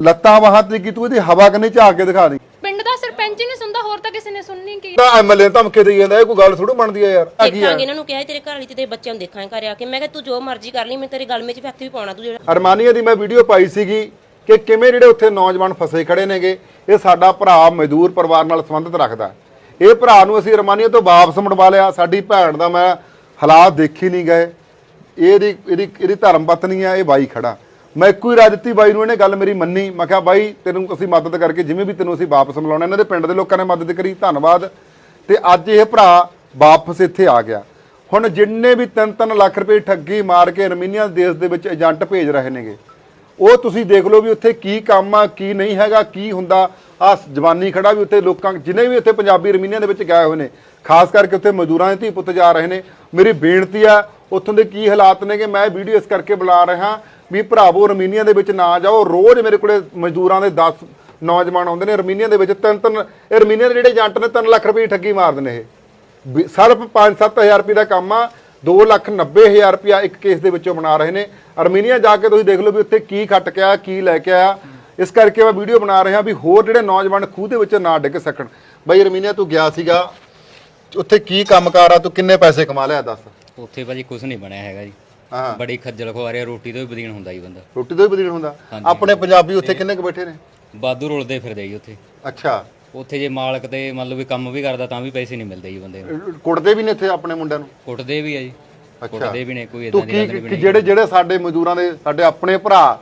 ਲੱਤਾਂ ਬਾਹਾਂ ਤੇ ਕੀ ਤੂੰ ਇਹਦੀ ਹਵਾ ਕਨੇ ਝਾਕ ਕੇ ਦਿਖਾ ਦੀ ਪਿੰਡ ਦਾ ਸਰਪੰਚ ਹੀ ਨਹੀਂ ਸੁਣਦਾ ਹੋਰ ਤਾਂ ਕਿਸੇ ਨੇ ਸੁਣਨੀ ਕੀ? ਤਾਂ ਐਮਐਲਏ ਧਮਕੇ ਦੇਈ ਜਾਂਦਾ ਇਹ ਕੋਈ ਗੱਲ ਥੋੜੋ ਬਣਦੀ ਆ ਯਾਰ। ਆ ਕੀ ਆ ਦੇਖਾਂਗੇ ਇਹਨਾਂ ਨੂੰ ਕਿਹਾ ਸੀ ਤੇਰੇ ਘਰ ਵਾਲੀ ਤੇ ਤੇਰੇ ਬੱਚਿਆਂ ਨੂੰ ਦੇਖਾਂਗੇ ਘਰ ਆ ਕੇ। ਮੈਂ ਕਿਹਾ ਤੂੰ ਜੋ ਮਰਜ਼ੀ ਕਰ ਲਈ ਮੈਂ ਤੇਰੇ ਗਲ ਵਿੱਚ ਫੈਕਟਰੀ ਪਾਉਣਾ ਤੂੰ ਜਿਹੜਾ ਅਰਮਾਨੀਆ ਦੀ ਮੈਂ ਵੀਡੀਓ ਪਾਈ ਸੀਗੀ ਕਿ ਕਿਵੇਂ ਜਿਹੜੇ ਉੱਥੇ ਨੌਜਵਾਨ ਫਸੇ ਖੜੇ ਨੇਗੇ ਇਹ ਸਾਡਾ ਭਰਾ ਮਜ਼ਦੂਰ ਪਰਿਵਾਰ ਨਾਲ ਸੰਬੰਧਿਤ ਰੱਖਦਾ। ਇਹ ਭਰਾ ਨੂੰ ਅਸੀਂ ਅਰਮਾਨੀਆ ਤੋਂ ਵਾਪਸ ਮੁੜਵਾ ਲਿਆ। ਸਾਡੀ ਭੈਣ ਦਾ ਮੈਂ ਹਾਲਾਤ ਦੇਖੀ ਨਹੀਂ ਗਏ। ਇਹਦੀ ਇਹਦੀ ਇਹਦੀ ਧਰਮ ਪਤਨੀ ਆ ਇਹ ਬਾਈ ਖੜਾ। ਮੈਂ ਇੱਕੋ ਹੀ ਰਾਜ ਦਿੱਤੀ, ਬਾਈ ਨੂੰ ਇਹਨੇ ਗੱਲ ਮੇਰੀ ਮੰਨੀ। ਮੈਂ ਕਿਹਾ, ਬਾਈ, ਤੈਨੂੰ ਅਸੀਂ ਮਦਦ ਕਰਕੇ, ਜਿਵੇਂ ਵੀ ਤੈਨੂੰ ਅਸੀਂ ਵਾਪਸ ਮਿਲਾਉਣਾ, ਇਹਨਾਂ ਦੇ ਪਿੰਡ ਦੇ ਲੋਕਾਂ ਨੇ ਮਦਦ ਕਰੀ, ਧੰਨਵਾਦ। ਤੇ ਅੱਜ ਇਹ ਭਰਾ ਵਾਪਸ ਇੱਥੇ ਆ ਗਿਆ। ਹੁਣ ਜਿੰਨੇ ਵੀ 3-3 ਲੱਖ ਰੁਪਏ ਠੱਗੀ ਮਾਰ ਕੇ ਅਰਮੀਨੀਆ ਦੇਸ਼ ਦੇ ਵਿੱਚ ਏਜੰਟ ਭੇਜ ਰਹੇ ਨੇਗੇ, ਉਹ ਤੁਸੀਂ ਦੇਖ ਲਓ ਵੀ ਉੱਥੇ ਕੀ ਕੰਮ ਆ, ਕੀ ਨਹੀਂ ਹੈਗਾ, ਕੀ ਹੁੰਦਾ। ਆ ਜਵਾਨੀ ਖੜਾ ਵੀ ਉੱਥੇ ਲੋਕਾਂ, ਜਿਨੇ ਵੀ ਉੱਥੇ ਪੰਜਾਬੀ ਅਰਮੀਨੀਆ ਦੇ ਵਿੱਚ ਗਏ ਹੋਏ ਨੇ, ਖਾਸ ਕਰਕੇ ਉੱਥੇ ਮਜ਼ਦੂਰਾਂ ਦੇ ਧੀ ਪੁੱਤ ਜਾ ਰਹੇ ਨੇ। ਮੇਰੀ ਬੇਨਤੀ ਆ, ਉੱਥੋਂ ਦੇ ਕੀ ਹਾਲਾਤ ਨੇ ਕਿ ਮੈਂ ਵੀਡੀਓ ਇਸ ਕਰਕੇ ਬੁਲਾ ਰਿਹਾ ਵੀ ਭਰਾਵੋ, ਅਰਮੀਨੀਆ ਦੇ ਵਿੱਚ ਨਾ ਜਾਓ। ਰੋਜ਼ ਮੇਰੇ ਕੋਲੇ ਮਜ਼ਦੂਰਾਂ ਦੇ 10 ਨੌਜਵਾਨ ਆਉਂਦੇ ਨੇ ਰਮੀਨੀਆ ਦੇ ਵਿੱਚ। ਤਿੰਨ ਤਿੰਨ ਇਹ ਅਰਮੀਨੀਆ ਦੇ ਜਿਹੜੇ ਏਜੰਟ ਨੇ 3 ਲੱਖ ਰੁਪਏ ਠੱਗੀ ਮਾਰਦੇ ਨੇ ਇਹ। ਵੀ ਸਿਰਫ 5-7000 ਰੁਪਏ ਦਾ ਕੰਮ ਆ। 290000 ਰੁਪਇਆ ਇੱਕ ਕੇਸ ਦੇ ਵਿੱਚੋਂ ਬਣਾ ਰਹੇ ਨੇ। ਅਰਮੀਨੀਆ ਜਾ ਕੇ ਤੁਸੀਂ ਦੇਖ ਲਓ ਵੀ ਉੱਥੇ ਕੀ ਖੱਟ ਕੇ ਆਇਆ ਕੀ ਲੈ ਕੇ ਆਇਆ ਇਸ ਕਰਕੇ ਮੈਂ ਵੀਡੀਓ ਬਣਾ ਰਿਹਾ ਵੀ ਹੋਰ ਜਿਹੜੇ ਨੌਜਵਾਨ ਖੂਹ ਦੇ ਵਿੱਚ ਨਾ ਡਿੱਗ ਸਕਣ। ਬਈ ਅਰਮੀਨੀਆ, ਤੂੰ ਗਿਆ ਸੀਗਾ। ਉੱਥੇ ਕੀ ਕੰਮਕਾਰ ਆ? ਤੂੰ ਕਿੰਨੇ ਪੈਸੇ ਕਮਾ ਲਿਆ? ਦੱਸ। ਉੱਥੇ ਭਾਜੀ ਕੁਝ ਨਹੀਂ ਬਣਿਆ ਹੈਗਾ ਜੀ। ਹਾਂ। ਬੜੀ ਖੱਜਲ ਖੁਆਰੀ ਆ ਰੋਟੀ ਤੋਂ ਵੀ ਬਦੀਨ ਹੁੰਦਾ ਜੀ ਬੰਦਾ। ਰੋਟੀ ਤੋਂ ਵੀ ਬਦੀਨ ਹੁੰਦਾ। ਆਪਣੇ ਪੰਜਾਬੀ ਉੱਥੇ ਕਿੰਨੇ ਕੁ ਬੈਠੇ ਨੇ? ਬਾਦੂ ਰੁਲਦੇ ਫਿਰਦੇ ਜੀ ਉੱਥੇ। ਅੱਛਾ। ਉੱਥੇ ਜੇ ਮਾਲਕ ਤੇ ਮੰਨ ਲਓ ਵੀ ਕੰਮ ਵੀ ਕਰਦਾ ਤਾਂ ਵੀ ਪੈਸੇ ਨਹੀਂ ਮਿਲਦੇ ਜੀ ਬੰਦੇ ਨੂੰ। ਕੁੱਟਦੇ ਵੀ ਨੇ ਇੱਥੇ ਆਪਣੇ ਮੁੰਡਿਆਂ ਨੂੰ? ਕੁੱਟਦੇ ਵੀ ਆ ਜੀ। ਕੁੱਟਦੇ ਵੀ ਨੇ ਕੋਈ ਤੂੰ ਇਦਾਂ ਦੀ ਕੀ ਗੱਲ ਨਹੀਂ ਕਿ ਜਿਹੜੇ ਜਿਹੜੇ ਸਾਡੇ ਮਜ਼ਦੂਰਾਂ ਦੇ ਸਾਡੇ ਆਪਣੇ ਭਰਾ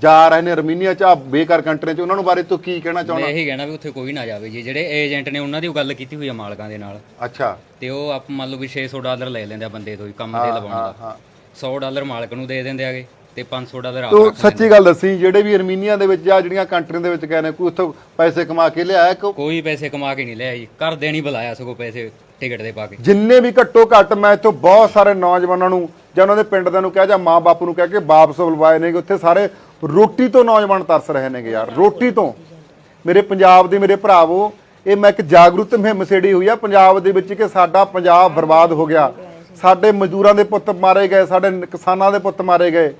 ਜਾ ਰਹੇ ਨੇ ਅਰਮੀਨੀਆ ਚ ਆ ਬੇਕਾਰ ਕੰਟਰੀ ਚ ਉਹਨਾਂ ਨੂੰ ਬਾਰੇ ਤੂੰ ਕੀ ਕਹਿਣਾ ਮੈਂ ਚਾਹੁੰਦਾ? ਇਹੀ ਕਹਿਣਾ ਵੀ ਉੱਥੇ ਕੋਈ ਨਾ ਜਾਵੇ ਜੀ। ਜਿਹੜੇ ਏਜੰਟ ਨੇ ਉਹਨਾਂ ਦੀ ਉਹ ਗੱਲ ਕੀਤੀ ਹੋਈ ਆ ਮਾਲਕਾਂ ਦੇ ਨਾਲ। ਅੱਛਾ। ਤੇ ਉਹ ਆਪ ਮੰਨ ਲਓ ਵੀ 600 ਡਾਲਰ ਲੈ ਲੈਂਦੇ ਆ ਬੰਦੇ ਤੋਂ ਹੀ ਕੰਮ ਤੇ ਲਵਾਉਣ ਦਾ। ਹਾਂ। 100 ਡਾਲਰ ਮਾਲਕ ਨੂੰ ਦੇ ਦਿੰਦੇ ਆਗੇ ਤੇ 500 ਡਾਲਰ ਆਪ ਤੂੰ ਰੱਖ ਸੱਚੀ ਗੱਲ ਦੱਸੀ ਜਿਹੜੇ ਵੀ ਅਰਮੀਨੀਆ ਦੇ ਵਿੱਚ ਜਾਂ ਜਿਹੜੀਆਂ ਕੰਟਰੀਆਂ ਦੇ ਵਿੱਚ ਗਏ ਨੇ ਕੋਈ ਉੱਥੋਂ ਪੈਸੇ ਕਮਾ ਕੇ ਲਿਆਇਆ ਕਿ ਕੋਈ ਪੈਸੇ ਕਮਾ ਕੇ ਨਹੀਂ ਲਿਆ ਜੀ ਘਰ ਦੇ ਨਹੀਂ ਬੁਲਾਇਆ ਸਗੋਂ ਪੈਸੇ ਟਿਕਟ ਦੇ ਪਾ ਕੇ। ਜਿੰਨੇ ਵੀ ਘੱਟੋ ਘੱਟ ਮੈਂ ਇੱਥੋਂ ਬਹੁਤ ਸਾਰੇ ਨੌਜਵਾਨਾਂ ਨੂੰ ਜਾਂ ਉਹਨਾਂ ਦੇ ਪਿੰਡ ਦੇ ਨੂੰ ਕਹਿ ਜਾਂ ਮਾਂ ਬਾਪ ਨੂੰ ਕਹਿ ਕੇ ਵਾਪਸ ਬੁਲਵਾਏ ਨੇਗੇ ਉੱਥੇ ਸਾਰੇ ਰੋਟੀ ਤੋਂ ਨੌਜਵਾਨ ਤਰਸ ਰਹੇ ਨੇਗੇ ਯਾਰ ਰੋਟੀ ਤੋਂ। ਮੇਰੇ ਪੰਜਾਬ ਦੇ ਮੇਰੇ ਭਰਾਵੋ ਇਹ ਮੈਂ ਇੱਕ ਜਾਗਰੂਕ ਮੁਹਿੰਮ ਛੇੜੀ ਹੋਈ ਆ ਪੰਜਾਬ ਦੇ ਵਿੱਚ ਕਿ ਸਾਡਾ ਪੰਜਾਬ ਬਰਬਾਦ ਹੋ ਗਿਆ। ਸਾਡੇ ਮਜ਼ਦੂਰਾਂ ਦੇ ਪੁੱਤ ਮਾਰੇ ਗਏ ਸਾਡੇ ਕਿਸਾਨਾਂ ਦੇ ਪੁੱਤ ਮਾਰੇ ਗਏ।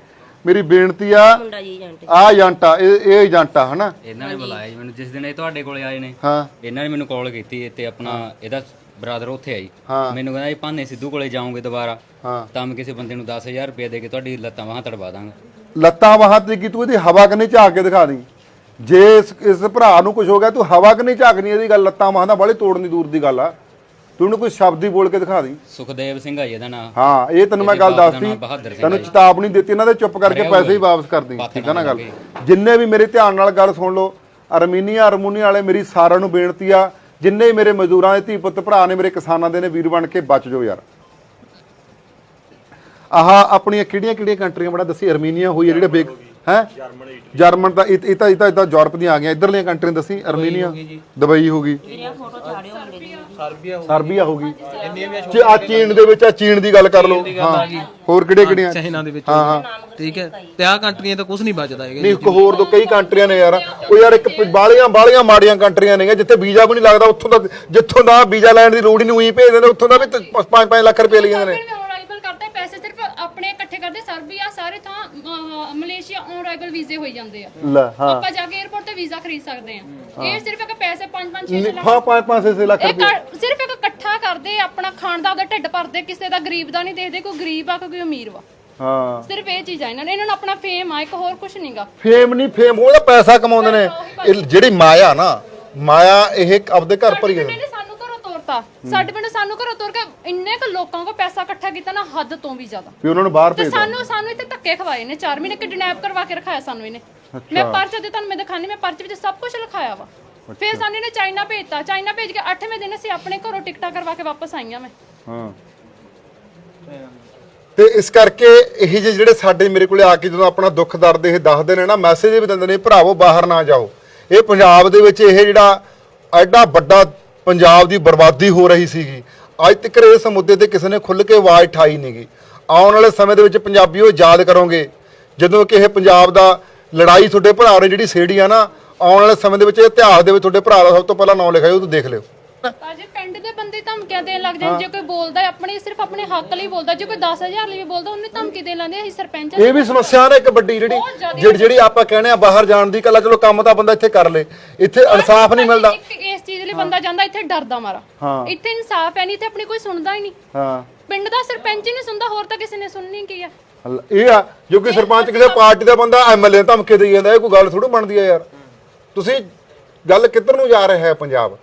ਮੇਰੀ ਬੇਨਤੀ ਆ ਮੁੰਡਾ ਜੀ ਏਜੰਟ ਆ ਏਜੰਟ ਆ ਇਹ ਇਹ ਏਜੰਟ ਆ ਹਨਾ? ਇਹਨਾਂ ਨੇ ਬੁਲਾਇਆ ਜੀ ਮੈਨੂੰ ਜਿਸ ਦਿਨ ਇਹ ਤੁਹਾਡੇ ਕੋਲੇ ਆਏ ਨੇ ਹਾਂ। ਇਹਨਾਂ ਨੇ ਮੈਨੂੰ ਕਾਲ ਕੀਤੀ ਤੇ ਆਪਣਾ ਇਹਦਾ ਬ੍ਰਦਰ ਉੱਥੇ ਆਈ। ਹਾਂ। ਮੈਨੂੰ ਕਹਿੰਦਾ ਜੀ ਭਾਨੇ ਸਿੱਧੂ ਕੋਲੇ ਜਾਓਗੇ ਦੁਬਾਰਾ ਹਾਂ। ਤਾਂ ਮੈਂ ਕਿਸੇ ਬੰਦੇ ਨੂੰ 10000 ਰੁਪਏ ਦੇ ਕੇ ਤੁਹਾਡੀ ਲੱਤਾਂ ਬਾਹਾਂ ਤੜਵਾ ਦਾਂਗਾ। ਲੱਤਾਂ ਬਾਹਾਂ ਤੇ ਕੀ ਤੂੰ ਇਹਦੀ ਹਵਾ ਕਨੇ ਝਾਕ ਕੇ ਦਿਖਾ ਦੀ? ਜੇ ਇਸ ਇਸ ਭਰਾ ਨੂੰ ਕੁਝ ਹੋ ਗਿਆ ਤੂੰ ਹਵਾ ਕਨੇ ਝਾਕਣੀ ਇਹਦੀ ਗੱਲ ਲੱਤਾਂ ਬਾਹਾਂ ਦਾ ਬੜੀ ਤੋੜਨੀ ਦੂਰ ਦੀ ਗੱਲ ਆ। ਤੂੰ ਉਹਨੂੰ ਕੋਈ ਸ਼ਬਦ ਹੀ ਬੋਲ ਕੇ ਦਿਖਾ ਦੀ। ਸੁਖਦੇਵ ਸਿੰਘ ਆ ਜੀ ਇਹਦਾ ਨਾਂ। ਹਾਂ ਇਹ ਤੈਨੂੰ ਮੈਂ ਗੱਲ ਦੱਸਤੀ। ਨਾਮ ਤੈਨੂੰ। ਚੇਤਾਵਨੀ ਦਿੱਤੀ ਇਹਨਾਂ ਦੇ ਚੁੱਪ ਕਰਕੇ ਪੈਸੇ ਹੀ ਵਾਪਸ ਕਰ ਦੀ ਠੀਕ ਆ ਨਾ ਗੱਲ? ਜਿੰਨੇ ਵੀ ਮੇਰੇ ਧਿਆਨ ਨਾਲ ਗੱਲ ਸੁਣ ਲਓ ਅਰਮੀਨੀਆ ਅਰਮੂਨੀਆ ਵਾਲੇ ਮੇਰੀ ਸਾਰਿਆਂ ਨੂੰ ਬੇਨਤੀ ਆ ਜਿੰਨੇ ਮੇਰੇ ਮਜ਼ਦੂਰਾਂ ਦੇ ਧੀ ਪੁੱਤ ਭਰਾ ਨੇ ਮੇਰੇ ਕਿਸਾਨਾਂ ਦੇ ਨੇ ਵੀਰ ਬਣ ਕੇ ਬਚ ਜਾਓ ਯਾਰ। ਆਹ ਆਪਣੀਆਂ ਕਿਹੜੀਆਂ ਕਿਹੜੀਆਂ ਕੰਟਰੀਆਂ ਬੜਾ ਦੱਸੀ ਅਰਮੀਨੀਆ ਹੋਈ ਹੈ ਜਿਹੜੇ ਹੈ? ਜਰਮਨ ਤਾਂ ਇਹ ਇਹ ਤਾਂ ਇਹ ਤਾਂ ਇਹ ਤਾਂ ਯੂਰਪ ਦੀਆਂ ਆ ਗਈਆਂ। ਇਧਰਲੀਆਂ ਕੰਟਰੀਆਂ ਦੱਸੀ ਅਰਮੀਨੀਆ ਦੁਬਈ ਹੋ ਗਈ। ਦੀ ਸਰਬੀਆ ਹੋ ਗਈ। ਜੇ ਆ ਚੀਨ ਦੇ ਵਿੱਚ ਆ ਚੀਨ ਦੀ ਗੱਲ ਕਰ ਲਓ। ਹਾਂ। ਹੋਰ ਕਿਹੜੇ ਕਿਹੜੀਆਂ? ਚਾਈਨਾ ਦੇ ਵਿੱਚ ਹਾਂ ਹਾਂ ਠੀਕ ਹੈ। ਤੇ ਆਹ ਕੰਟਰੀਆਂ ਤਾਂ ਕੁਝ ਨਹੀਂ ਬਚਦਾ ਹੈਗਾ ਨਹੀਂ ਇੱਕ ਹੋਰ ਤੋਂ ਕਈ ਕੰਟਰੀਆਂ ਨੇ ਯਾਰ। ਉਹ ਯਾਰ ਇੱਕ ਬਾਲੀਆਂ ਬਾਲੀਆਂ ਮਾੜੀਆਂ ਕੰਟਰੀਆਂ ਨੇ ਜਿੱਥੇ ਵੀਜ਼ਾ ਵੀ ਨਹੀਂ ਲੱਗਦਾ। ਉੱਥੋਂ ਦਾ ਜਿੱਥੋਂ ਦਾ ਵੀਜ਼ਾ ਲੈਣ ਦੀ ਲੋੜ ਹੀ ਨਹੀਂ ਉਹੀ ਭੇਜ ਦਿੰਦੇ। ਉੱਥੋਂ ਦਾ ਵੀ 5-5 ਲੱਖ ਰੁਪਏ ਲਈ ਜਾਂਦੇ ਨੇ ਅਰਾਈਵਲ ਕਰਦੇ ਪੈਸੇ ਸਿਰਫ ਆਪਣੇ ਇਕੱਠੇ ਕਰਦੇ ਸਰਬੀਆ ਸਾਰੇ ਥਾਂ ਅਹ, ਮਲੇਸ਼ੀਆ ਔਨ ਅਰਾਈਵਲ ਵੀਜ਼ੇ ਹੋਈ ਜਾਂਦੇ ਆ। ਲੈ ਹਾਂ। ਆਪਾਂ ਜਾ ਕੇ 에어ਪੋਰਟ ਤੇ ਵੀਜ਼ਾ ਖਰੀਦ ਸਕਦੇ ਆ। ਇਹ ਸਿਰਫ ਇੱਕ ਪੈਸੇ 5-5 6 ਲੱਖ ਹਾਂ 5-5 6 ਲੱਖ ਇਹ ਰੁਪਏ। ਕਰ- ਸਿਰਫ ਇੱਕ ਇਕੱਠਾ ਕਰਦੇ ਆਪਣਾ ਖਾਣ ਦਾ ਉਹਦਾ ਢਿੱਡ ਭਰਦੇ ਕਿਸੇ ਦਾ ਗਰੀਬ ਦਾ ਨਹੀਂ ਦੇਖਦੇ ਕੋਈ ਗਰੀਬ ਆ ਕੋਈ ਅਮੀਰ ਵਾ। ਹਾਂ। ਸਿਰਫ ਇਹ ਚੀਜ਼ ਆ ਇਹਨਾਂ ਨੇ। ਇਹਨਾਂ ਨੂੰ ਆਪਣਾ ਫੇਮ ਆ ਇੱਕ ਹੋਰ ਕੁਝ ਨਹੀਂਗਾ ਫੇਮ ਨਹੀਂ ਫੇਮ ਉਹਦਾ ਪੈਸਾ ਕਮਾਉਂਦੇ ਨੇ। ਇਹ ਜਿਹੜੀ ਮਾਇਆ ਨਾ ਮਾਇਆ ਇਹ ਆਪਦੇ ਘਰ ਭਰੀ ਸਾਡੇ ਪਿੰਡ ਨੇ ਤੋਰਤਾ ਸਾਡੇ ਪਿੰਡ ਸਾਨੂੰ ਘਰੋਂ ਤੋਰ ਕੇ ਇੰਨੇ ਕੁ ਲੋਕਾਂ ਕੋ ਪੈਸਾ ਇਕੱਠਾ ਕੀਤਾ ਨਾ ਹੱਦ ਤੋਂ ਵੀ ਜ਼ਿਆਦਾ। ਵੀ ਉਹਨਾਂ ਨੂੰ ਬਾਹਰ ਤੇ ਭੇਜ ਸਾਨੂੰ ਸਾਨੂੰ ਇੱਥੇ ਧੱਕੇ ਖਵਾਏ ਨੇ 4 ਮਹੀਨੇ ਕਿਡਨੈਪ ਕਰਵਾ ਕੇ ਰਖਾਇਆ ਸਾਨੂੰ ਇਹਨੇ। ਮੈਂ ਪਰਚੇ ਤੇ ਤੁਹਾਨੂੰ ਮੈਂ ਦਿਖਾਣੀ ਮੈਂ ਪਰਚੇ ਵਿੱਚ ਸਭ ਕੁਝ ਲਿਖਾਇਆ ਵਾ। ਫਿਰ ਸਾਨੂੰ ਇਹਨੇ ਚਾਈਨਾ ਭੇਜਤਾ। ਚਾਈਨਾ ਭੇਜ ਕੇ 8ਵੇਂ ਦਿਨ ਅਸੀਂ ਆਪਣੇ ਘਰੋਂ ਟਿਕਟਾਂ ਕਰਵਾ ਕੇ ਵਾਪਸ ਆਈਆਂ ਮੈਂ। ਹਾਂ। ਤੇ ਇਸ ਕਰਕੇ ਇਹ ਜਿਹੇ ਜਿਹੜੇ ਸਾਡੇ ਮੇਰੇ ਕੋਲੇ ਆ ਕੇ ਜਦੋਂ ਆਪਣਾ ਦੁੱਖ ਦਰਦ ਇਹ ਦੱਸਦੇ ਨੇ ਨਾ ਮੈਸੇਜ ਵੀ ਦਿੰਦੇ ਨੇ ਭਰਾਵੋ ਬਾਹਰ ਨਾ ਜਾਓ। ਇਹ ਪੰਜਾਬ ਦੇ ਵਿੱਚ ਇਹ ਜਿਹੜਾ ਐਡਾ ਵੱਡਾ ਪੰਜਾਬ ਦੀ ਬਰਬਾਦੀ ਹੋ ਰਹੀ ਸੀਗੀ। ਅੱਜ ਤੱਕ ਇਸ ਮੁੱਦੇ ਤੇ ਕਿਸੇ ਨੇ ਖੁੱਲ ਕੇ ਆਵਾਜ਼ ਠਾਈ ਨਹੀਂਗੀ ਆਉਣ ਵਾਲੇ ਸਮੇਂ ਦੇ ਵਿੱਚ ਪੰਜਾਬੀਓ ਯਾਦ ਕਰੋਗੇ। ਜਦੋਂ ਕਿ ਇਹ ਪੰਜਾਬ ਦਾ ਲੜਾਈ ਤੁਹਾਡੇ ਭਰਾ ਨੇ ਜਿਹੜੀ ਛੇੜੀ ਆ ਨਾ ਆਉਣ ਵਾਲੇ ਸਮੇਂ ਦੇ ਵਿੱਚ ਇਤਿਹਾਸ ਦੇ ਵਿੱਚ ਤੁਹਾਡੇ ਭਰਾ ਦਾ ਸਭ ਤੋਂ ਪਹਿਲਾਂ ਨਾਮ ਲਿਖਾਇਓ ਤੁਸੀਂ ਦੇਖ ਲਿਓ। ਅਜੇ ਪਿੰਡ ਦੇ ਬੰਦੇ ਧਮਕੀਆਂ ਦੇਣ ਲੱਗ ਜਾਂਦੇ ਜੇ ਕੋਈ ਬੋਲਦਾ ਆਪਣੇ ਸਿਰਫ ਆਪਣੇ ਹੱਕ ਲਈ ਬੋਲਦਾ ਜੇ ਕੋਈ 10000 ਲਈ ਵੀ ਬੋਲਦਾ ਉਹਨੂੰ ਧਮਕੀ ਦੇਣ ਲੈਂਦੇ ਅਸੀਂ ਸਰਪੰਚ ਇਹ ਵੀ ਸਮੱਸਿਆ ਨਾ ਇੱਕ ਵੱਡੀ ਜਿਹੜੀ ਆਪਾਂ ਕਹਿੰਦੇ ਆ ਬਾਹਰ ਜਾਣ ਦੀ ਕੱਲਾ ਚਲੋ ਕੰਮ ਤਾਂ ਬੰਦਾ ਇੱਥੇ ਕਰ ਲੇ। ਇੱਥੇ ਇਨਸਾਫ ਨਹੀਂ ਮਿਲਦਾ। ਚੀਜ਼ ਲਈ ਬੰਦਾ ਜਾਂਦਾ ਇੱਥੇ ਡਰਦਾ ਮਾਰਾ। ਹਾਂ। ਇੱਥੇ ਇਨਸਾਫ ਹੈ ਨਹੀਂ ਤੇ ਆਪਣੀ ਕੋਈ ਸੁਣਦਾ ਹੀ ਨਹੀਂ। ਹਾਂ। ਪਿੰਡ ਦਾ ਸਰਪੰਚ ਹੀ ਨਹੀਂ ਸੁਣਦਾ ਹੋਰ ਤਾਂ ਕਿਸੇ ਨੇ ਸੁਣਨੀ ਕੀ ਆ? ਹਲ- ਇਹ ਆ ਜੋ ਕਿ ਸਰਪੰਚ ਕਿਸੇ ਪਾਰਟੀ ਦਾ ਬੰਦਾ ਐਮਐਲਏ ਧਮਕੇ ਦੇਈ ਜਾਂਦਾ ਇਹ ਕੋਈ ਗੱਲ ਥੋੜੀ ਬਣਦੀ ਆ ਯਾਰ। ਤੁਸੀਂ ਗੱਲ ਕਿੱਧਰ ਨੂੰ ਜਾ ਰਿਹਾ ਹੈ ਪੰਜਾਬ?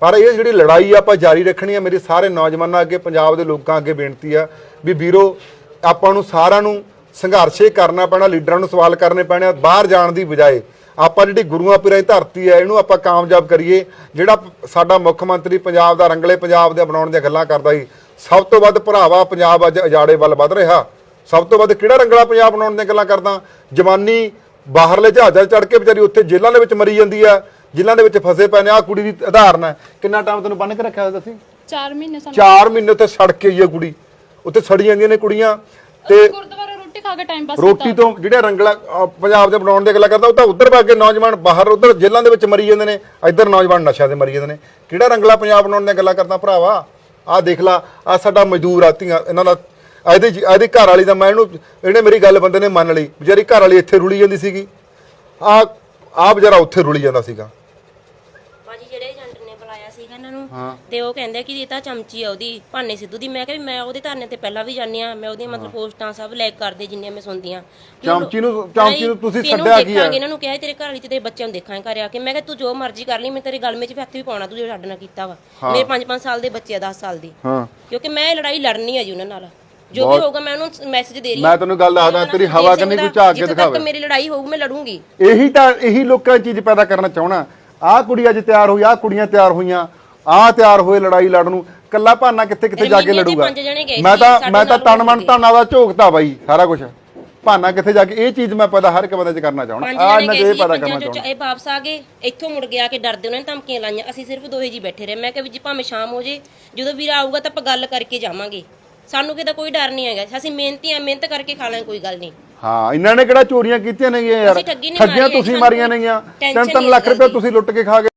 ਪਰ ਇਹ ਜਿਹੜੀ ਲੜਾਈ ਆ ਆਪਾਂ ਜਾਰੀ ਰੱਖਣੀ ਆ ਮੇਰੀ ਸਾਰੇ ਨੌਜਵਾਨਾਂ ਅੱਗੇ ਪੰਜਾਬ ਦੇ ਲੋਕਾਂ ਅੱਗੇ ਬੇਨਤੀ ਆ ਵੀ ਵੀਰੋ ਆਪਾਂ ਨੂੰ ਸਾਰਿਆਂ ਨੂੰ ਸੰਘਰਸ਼ ਕਰਨਾ ਪੈਣਾ ਲੀਡਰਾਂ ਨੂੰ ਸਵਾਲ ਕਰਨੇ ਪੈਣੇ ਆ ਬਾਹਰ ਜਾਣ ਦੀ ਬਜਾਏ। ਆਪਾਂ ਜਿਹੜੀ ਗੁਰੂਆਂ ਪੀਰਾਂ ਦੀ ਧਰਤੀ ਹੈ ਇਹਨੂੰ ਆਪਾਂ ਕਾਮਯਾਬ ਕਰੀਏ। ਜਿਹੜਾ ਸਾਡਾ ਮੁੱਖ ਮੰਤਰੀ ਪੰਜਾਬ ਦਾ ਰੰਗਲੇ ਪੰਜਾਬ ਦੇ ਬਣਾਉਣ ਦੀਆਂ ਗੱਲਾਂ ਕਰਦਾ ਸੀ ਸਭ ਤੋਂ ਵੱਧ ਭਰਾਵਾ ਪੰਜਾਬ ਅੱਜ ਅਜਾੜੇ ਵੱਲ ਵੱਧ ਰਿਹਾ। ਸਭ ਤੋਂ ਵੱਧ ਕਿਹੜਾ ਰੰਗਲਾ ਪੰਜਾਬ ਬਣਾਉਣ ਦੀਆਂ ਗੱਲਾਂ ਕਰਦਾ? ਜਵਾਨੀ ਬਾਹਰਲੇ ਜਹਾਜ਼ਾਂ ਚੜ ਕੇ ਵਿਚਾਰੀ ਉੱਥੇ ਜੇਲ੍ਹਾਂ ਦੇ ਵਿੱਚ ਮਰੀ ਜਾਂਦੀ ਆ ਜੇਲ੍ਹਾਂ ਦੇ ਵਿੱਚ ਫਸੇ ਪਏ ਨੇ ਆ ਕੁੜੀ ਦੀ ਉਦਾਹਰਨ ਹੈ। ਕਿੰਨਾ ਟਾਈਮ ਤੈਨੂੰ ਬੰਨ ਕੇ ਰੱਖਿਆ ਹੋਇਆ ਤੁਸੀਂ 4 ਮਹੀਨੇ ਸਾਨੂੰ 4 ਮਹੀਨੇ ਉੱਥੇ ਸੜ ਕੇ ਆਈ ਆ ਕੁੜੀ। ਉੱਥੇ ਸੜੀ ਜਾਂਦੀਆਂ ਨੇ ਕੁੜੀਆਂ। ਤੇ ਖਾ ਕੇ ਟਾਈਮ ਪਾਸ ਰੋਟੀ ਤੋਂ ਜਿਹੜੇ ਰੰਗਲਾ ਅਹ ਪੰਜਾਬ ਦੇ ਬਣਾਉਣ ਦੀ ਗੱਲਾਂ ਕਰਦਾ ਉਹ ਤਾਂ ਉੱਧਰ ਪਾ ਕੇ ਨੌਜਵਾਨ ਬਾਹਰ ਉੱਧਰ ਜੇਲ੍ਹਾਂ ਦੇ ਵਿੱਚ ਮਰੀ ਜਾਂਦੇ ਨੇ ਇੱਧਰ ਨੌਜਵਾਨ ਨਸ਼ਿਆਂ ਦੇ ਮਰੀ ਜਾਂਦੇ ਨੇ। ਕਿਹੜਾ ਰੰਗਲਾ ਪੰਜਾਬ ਬਣਾਉਣ ਦੀਆਂ ਗੱਲਾਂ ਕਰਦਾ ਭਰਾਵਾ? ਆਹ ਦੇਖ ਲਾ ਆ ਸਾਡਾ ਮਜ਼ਦੂਰ ਆ ਧੀਆਂ ਇਹਨਾਂ ਦਾ ਇਹਦੀ ਇਹਦੀ ਘਰ ਵਾਲੀ ਦਾ ਮੈਂ ਇਹਨੂੰ ਇਹਨੇ ਮੇਰੀ ਗੱਲ ਬੰਦੇ ਨੇ ਮੰਨ ਲਈ ਵਿਚਾਰੀ ਘਰ ਵਾਲੀ ਇੱਥੇ ਰੁਲੀ ਜਾਂਦੀ ਸੀਗੀ। ਆ ਆ ਵਿਚਾਰਾ ਉੱਥੇ ਰੁਲੀ ਜਾਂਦਾ ਸੀਗਾ ਭਾਜੀ ਜਿਹੜੇ ਏਜੰਟ ਨੇ ਬੁਲਾਇਆ ਤੇ ਉਹ ਕਹਿੰਦੇ ਕਿ ਇਹ ਤਾਂ ਚਮਚੀ ਆ ਉਹਦੀ ਭਾਨੇ ਸਿੱਧੂ ਦੀ। ਮੈਂ ਕਿਹਾ ਵੀ ਮੈਂ ਉਹਦੇ ਧਰਨੇ ਤੇ ਪਹਿਲਾਂ ਵੀ ਜਾਂਦੀ ਆ ਮੈਂ ਉਹਦੀਆਂ ਮਤਲਬ ਪੋਸਟਾਂ ਸਭ ਲਾਈਕ ਕਰਦੇ ਜਿੰਨੀਆਂ ਮੈਂ ਸੁਣਦੀ ਆ ਚਮਚੀ ਨੂੰ ਚਮਚੀ ਨੂੰ ਤੁਸੀਂ ਛੱਡਿਆ ਕੀ ਹੈ ਇਹਨਾਂ ਨੂੰ ਕਿਹਾ ਤੇਰੇ ਘਰ ਵਾਲੀ ਤੇ ਤੇਰੇ ਬੱਚਿਆਂ ਨੂੰ ਦੇਖਾਂਗੇ ਘਰੇ ਆ ਕੇ। ਮੈਂ ਕਿਹਾ ਤੂੰ ਜੋ ਮਰਜ਼ੀ ਕਰ ਲਈ ਮੈਂ ਤੇਰੇ ਗਲ ਵਿੱਚ ਵੀ ਹੱਥ ਵੀ ਪਾਉਣਾ ਤੂੰ ਜੋ ਸਾਡੇ ਨਾਲ ਕੀਤਾ ਵਾ। ਮੇਰੇ 5-5 ਸਾਲ ਦੇ ਬੱਚੇ ਆ 10 ਸਾਲ ਦੀ। ਹਾਂ। ਕਿਉਂਕਿ ਮੈਂ ਇਹ ਲੜਾਈ ਲੜਨੀ ਆ ਜੀ ਉਹਨਾਂ ਨਾਲ। ਜੋ ਵੀ ਹੋਊਗਾ ਮੈਂ ਉਹਨੂੰ ਮੈਸੇਜ ਦੇ ਰਹੀ ਮੈਂ ਤੈਨੂੰ ਗੱਲ ਦੱਸਦਾ ਤੇਰੀ ਹਵਾ ਕੰਨੀ ਕੋਈ ਝਾਕ ਕੇ ਦਿਖਾਵੇ। ਮੇਰੀ ਲੜਾਈ ਹੋਊਗੀ ਮੈਂ ਲੜੂੰਗੀ। ਇਹੀ ਤਾਂ ਇਹੀ ਲੋਕਾਂ ਚੀਜ਼ ਪੈਦਾ ਕਰਨਾ ਚਾਹਣਾ। ਆਹ ਕੁੜੀ ਅੱਜ ਤਿਆਰ ਹੋਈ ਆਹ ਕੁੜੀਆਂ ਤਿਆਰ ਹੋਈਆਂ। ਆਹ ਤਿਆਰ ਹੋਏ ਲੜਾਈ ਲੜਨ ਨੂੰ ਕੱਲਾ ਭਾਨਾ ਕਿੱਥੇ ਕਿੱਥੇ ਜਾ ਕੇ ਲੜੂਗਾ? ਮੈਂ ਤਾਂ ਮੈਂ ਤਾਂ ਤਨ ਮਨ ਧਨ ਦਾ ਝੋਕਤਾ ਬਾਈ ਸਾਰਾ ਕੁਝ ਭਾਨਾ ਕਿੱਥੇ ਜਾ ਕੇ ਇਹ ਚੀਜ਼ ਮੈਂ ਪੈਦਾ ਹਰ ਇੱਕ ਬੰਦੇ 'ਚ ਕਰਨਾ ਚਾਹਣਾ ਮੈਂ ਗਏ ਇਹ ਪੰਜਾਂ ਕਰਨਾ ਚਾਹਣਾ ਇਹ ਵਾਪਸ ਆ ਗਏ ਇੱਥੋਂ ਮੁੜ ਗਿਆ ਕਿ ਡਰਦੇ ਉਹਨਾਂ ਨੇ ਧਮਕੀਆਂ ਲਾਈਆਂ ਅਸੀਂ ਸਿਰਫ ਦੋਹੇ ਜੀ ਬੈਠੇ ਰਹੇ। ਮੈਂ ਕਿਹਾ ਵੀ ਜੀ ਭਾਵੇਂ ਸ਼ਾਮ ਹੋ ਜੇ ਜਦੋਂ ਵੀਰ ਆਊਗਾ ਤਾਂ ਆਪਾਂ ਗੱਲ ਕਰਕੇ ਜਾਵਾਂਗੇ। ਸਾਨੂੰ ਕਿਤੇ ਕੋਈ ਡਰ ਨਹੀਂ ਹੈਗਾ ਅਸੀਂ ਮਿਹਨਤੀ ਆ ਮਿਹਨਤ ਕਰਕੇ ਖਾ ਲਾਂਗੇ ਕੋਈ ਗੱਲ ਨਹੀਂ। ਹਾਂ ਇਹਨਾਂ ਨੇ ਕਿਹੜਾ ਚੋਰੀਆਂ ਕੀਤੀਆਂ ਨੇਗੀਆਂ ਯਾਰ? ਠੱਗੀਆਂ ਤੁਸੀਂ ਮਾਰੀਆਂ ਨੇਗੀਆਂ। ਟੈਨਸ਼ਨ 3-3 ਨਹੀਂ ਲੱਖ ਰੁਪਏ। ਤੁਸੀਂ ਲੁੱਟ ਕੇ ਖਾ ਗਏ।